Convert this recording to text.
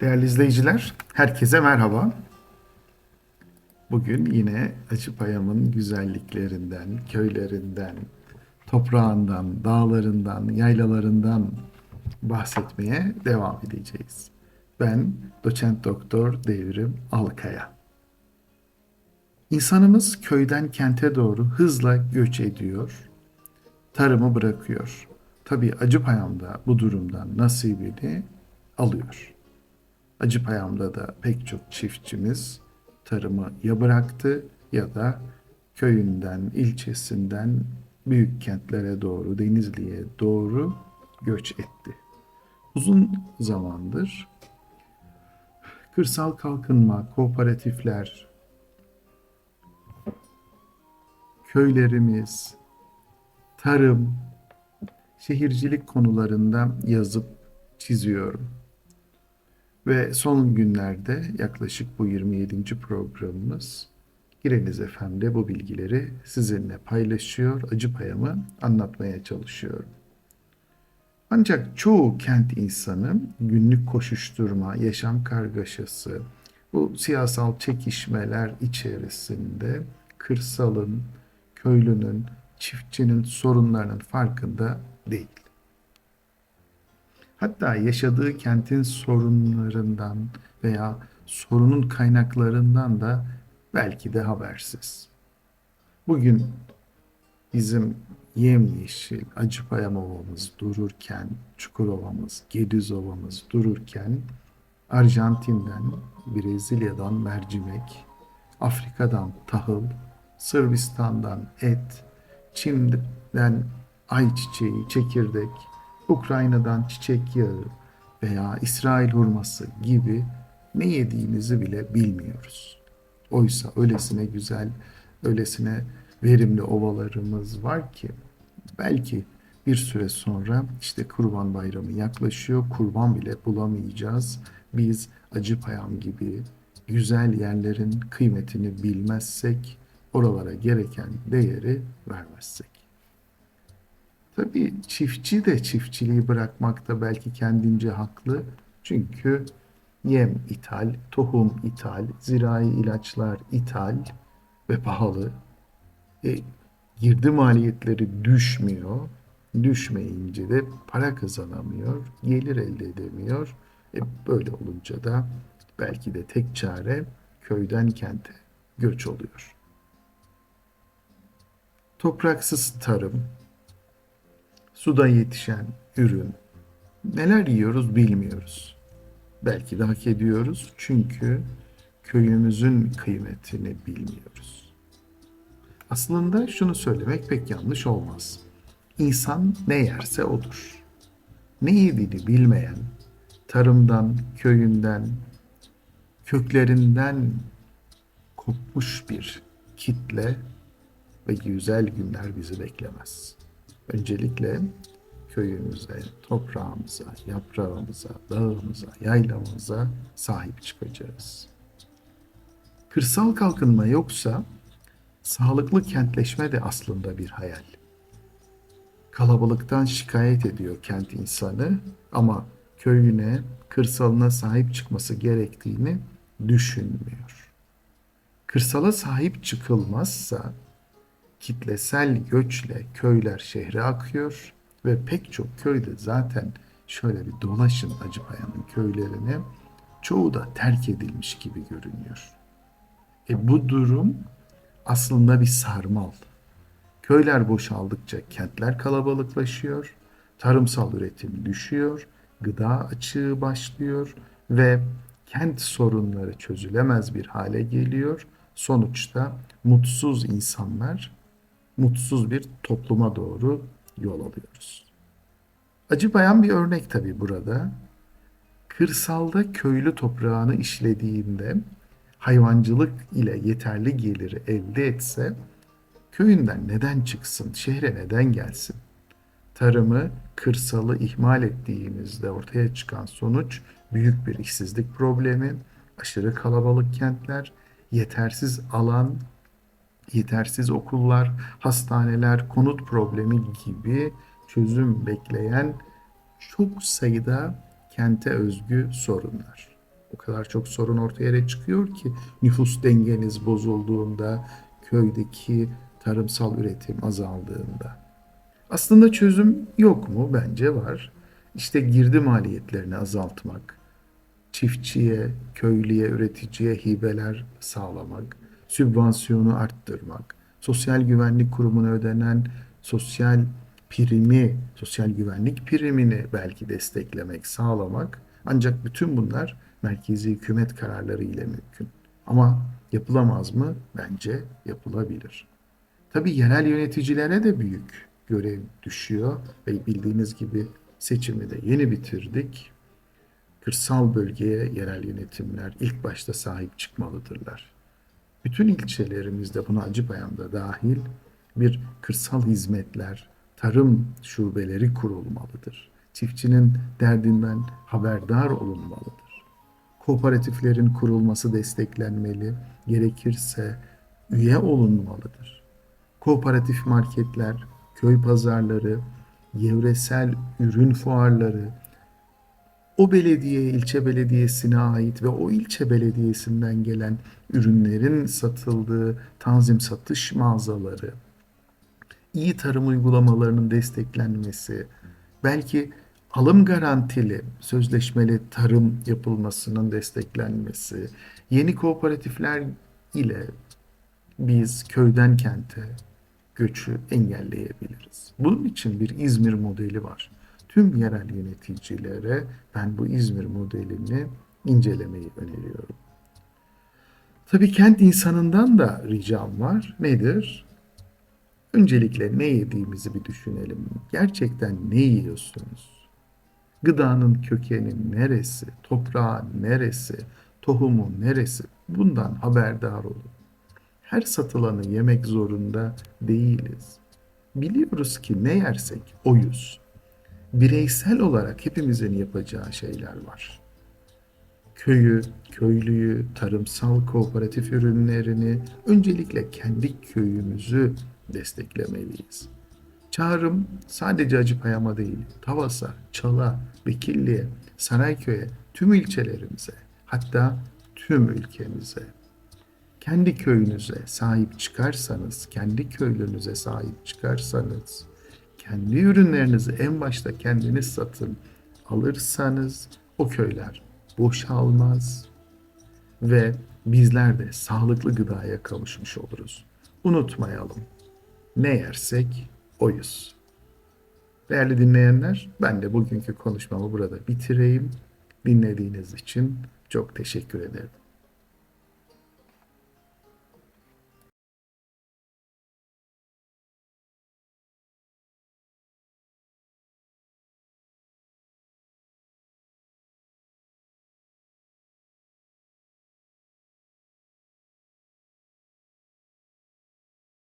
Değerli izleyiciler, herkese merhaba. Bugün yine Acıpayam'ın güzelliklerinden, köylerinden, toprağından, dağlarından, yaylalarından bahsetmeye devam edeceğiz. Ben doçent doktor Devrim Alkaya. İnsanımız köyden kente doğru hızla göç ediyor, tarımı bırakıyor. Tabii Acıpayam da bu durumdan nasibini alıyor. Acıpayam'da da pek çok çiftçimiz tarımı ya bıraktı ya da köyünden, ilçesinden büyük kentlere doğru, Denizli'ye doğru göç etti. Uzun zamandır kırsal kalkınma, kooperatifler, köylerimiz, tarım, şehircilik konularında yazıp çiziyorum. Ve son günlerde yaklaşık bu 27. programımız Gireniz Efendi bu bilgileri sizinle paylaşıyor, acı payamı anlatmaya çalışıyorum. Ancak çoğu kent insanı günlük koşuşturma, yaşam kargaşası, bu siyasal çekişmeler içerisinde kırsalın, köylünün, çiftçinin sorunlarının farkında değil. Hatta yaşadığı kentin sorunlarından veya sorunun kaynaklarından da belki de habersiz. Bugün bizim yemyeşil Acıpayam Ovamız dururken, Çukurova'mız, Gediz Ovamız dururken Arjantin'den, Brezilya'dan mercimek, Afrika'dan tahıl, Sırbistan'dan et, Çin'den ayçiçeği, çekirdek, Ukrayna'dan çiçek yağı veya İsrail hurması gibi ne yediğimizi bile bilmiyoruz. Oysa öylesine güzel, öylesine verimli ovalarımız var ki belki bir süre sonra işte Kurban Bayramı yaklaşıyor. Kurban bile bulamayacağız. Biz Acıpayam gibi güzel yerlerin kıymetini bilmezsek, oralara gereken değeri vermezsek. Tabii çiftçi de çiftçiliği bırakmakta belki kendince haklı. Çünkü yem ithal, tohum ithal, zirai ilaçlar ithal ve pahalı. E, girdi maliyetleri düşmüyor. Düşmeyince de para kazanamıyor, gelir elde edemiyor. E, böyle olunca da belki de tek çare köyden kente göç oluyor. Topraksız tarım, suda yetişen ürün. Neler yiyoruz bilmiyoruz. Belki de hak ediyoruz çünkü köyümüzün kıymetini bilmiyoruz. Aslında şunu söylemek pek yanlış olmaz. İnsan ne yerse odur. Ne yediğini bilmeyen, tarımdan, köyünden, köklerinden kopmuş bir kitle ve güzel günler bizi beklemez. Öncelikle köyümüze, toprağımıza, yaprağımıza, dağımıza, yaylamamıza sahip çıkacağız. Kırsal kalkınma yoksa sağlıklı kentleşme de aslında bir hayal. Kalabalıktan şikayet ediyor kent insanı ama köyüne, kırsalına sahip çıkması gerektiğini düşünmüyor. Kırsala sahip çıkılmazsa kitlesel göçle köyler şehre akıyor ve pek çok köyde zaten şöyle bir dolaşın Acıpayam'ın köylerini çoğu da terk edilmiş gibi görünüyor. E bu durum aslında bir sarmal. Köyler boşaldıkça kentler kalabalıklaşıyor, tarımsal üretim düşüyor, gıda açığı başlıyor ve kent sorunları çözülemez bir hale geliyor. Sonuçta mutsuz insanlar mutsuz bir topluma doğru yol alıyoruz. Acıbayan bir örnek tabii burada. Kırsalda köylü toprağını işlediğinde hayvancılık ile yeterli geliri elde etse köyünden neden çıksın, şehre neden gelsin? Tarımı, kırsalı ihmal ettiğimizde ortaya çıkan sonuç büyük bir işsizlik problemi, aşırı kalabalık kentler, yetersiz alan, yetersiz okullar, hastaneler, konut problemi gibi çözüm bekleyen çok sayıda kente özgü sorunlar. O kadar çok sorun ortaya çıkıyor ki nüfus dengeniz bozulduğunda, köydeki tarımsal üretim azaldığında. Aslında çözüm yok mu? Bence var. İşte girdi maliyetlerini azaltmak, çiftçiye, köylüye, üreticiye hibeler sağlamak, sübvansiyonu arttırmak, sosyal güvenlik kurumuna ödenen sosyal primi, sosyal güvenlik primini belki desteklemek, sağlamak. Ancak bütün bunlar merkezi hükümet kararları ile mümkün. Ama yapılamaz mı? Bence yapılabilir. Tabii yerel yöneticilere de büyük görev düşüyor ve bildiğiniz gibi seçimi de yeni bitirdik. Kırsal bölgeye yerel yönetimler ilk başta sahip çıkmalıdırlar. Bütün ilçelerimizde buna Acıpayam'da dahil bir kırsal hizmetler, tarım şubeleri kurulmalıdır. Çiftçinin derdinden haberdar olunmalıdır. Kooperatiflerin kurulması desteklenmeli, gerekirse üye olunmalıdır. Kooperatif marketler, köy pazarları, yevresel ürün fuarları, o belediye, ilçe belediyesine ait ve o ilçe belediyesinden gelen ürünlerin satıldığı tanzim satış mağazaları, iyi tarım uygulamalarının desteklenmesi, belki alım garantili sözleşmeli tarım yapılmasının desteklenmesi, yeni kooperatifler ile biz köyden kente göçü engelleyebiliriz. Bunun için bir İzmir modeli var. Tüm yerel yöneticilere ben bu İzmir modelini incelemeyi öneriyorum. Tabii kent insanından da ricam var. Nedir? Öncelikle ne yediğimizi bir düşünelim. Gerçekten ne yiyorsunuz? Gıdanın kökeni neresi? Toprağın neresi? Tohumun neresi? Bundan haberdar olun. Her satılanı yemek zorunda değiliz. Biliyoruz ki ne yersek oyuz. Bireysel olarak hepimizin yapacağı şeyler var. Köyü, köylüyü, tarımsal kooperatif ürünlerini, öncelikle kendi köyümüzü desteklemeliyiz. Çağrım sadece Acıpayam'a değil, Tavas'a, Çal'a, Bekirli'ye, Sarayköy'e, tüm ilçelerimize, hatta tüm ülkemize. Kendi köyünüze sahip çıkarsanız, kendi köylünüze sahip çıkarsanız, kendi ürünlerinizi en başta kendiniz satın alırsanız o köyler boşalmaz ve bizler de sağlıklı gıdaya kavuşmuş oluruz. Unutmayalım. Ne yersek oyuz. Değerli dinleyenler, ben de bugünkü konuşmamı burada bitireyim. Dinlediğiniz için çok teşekkür ederim.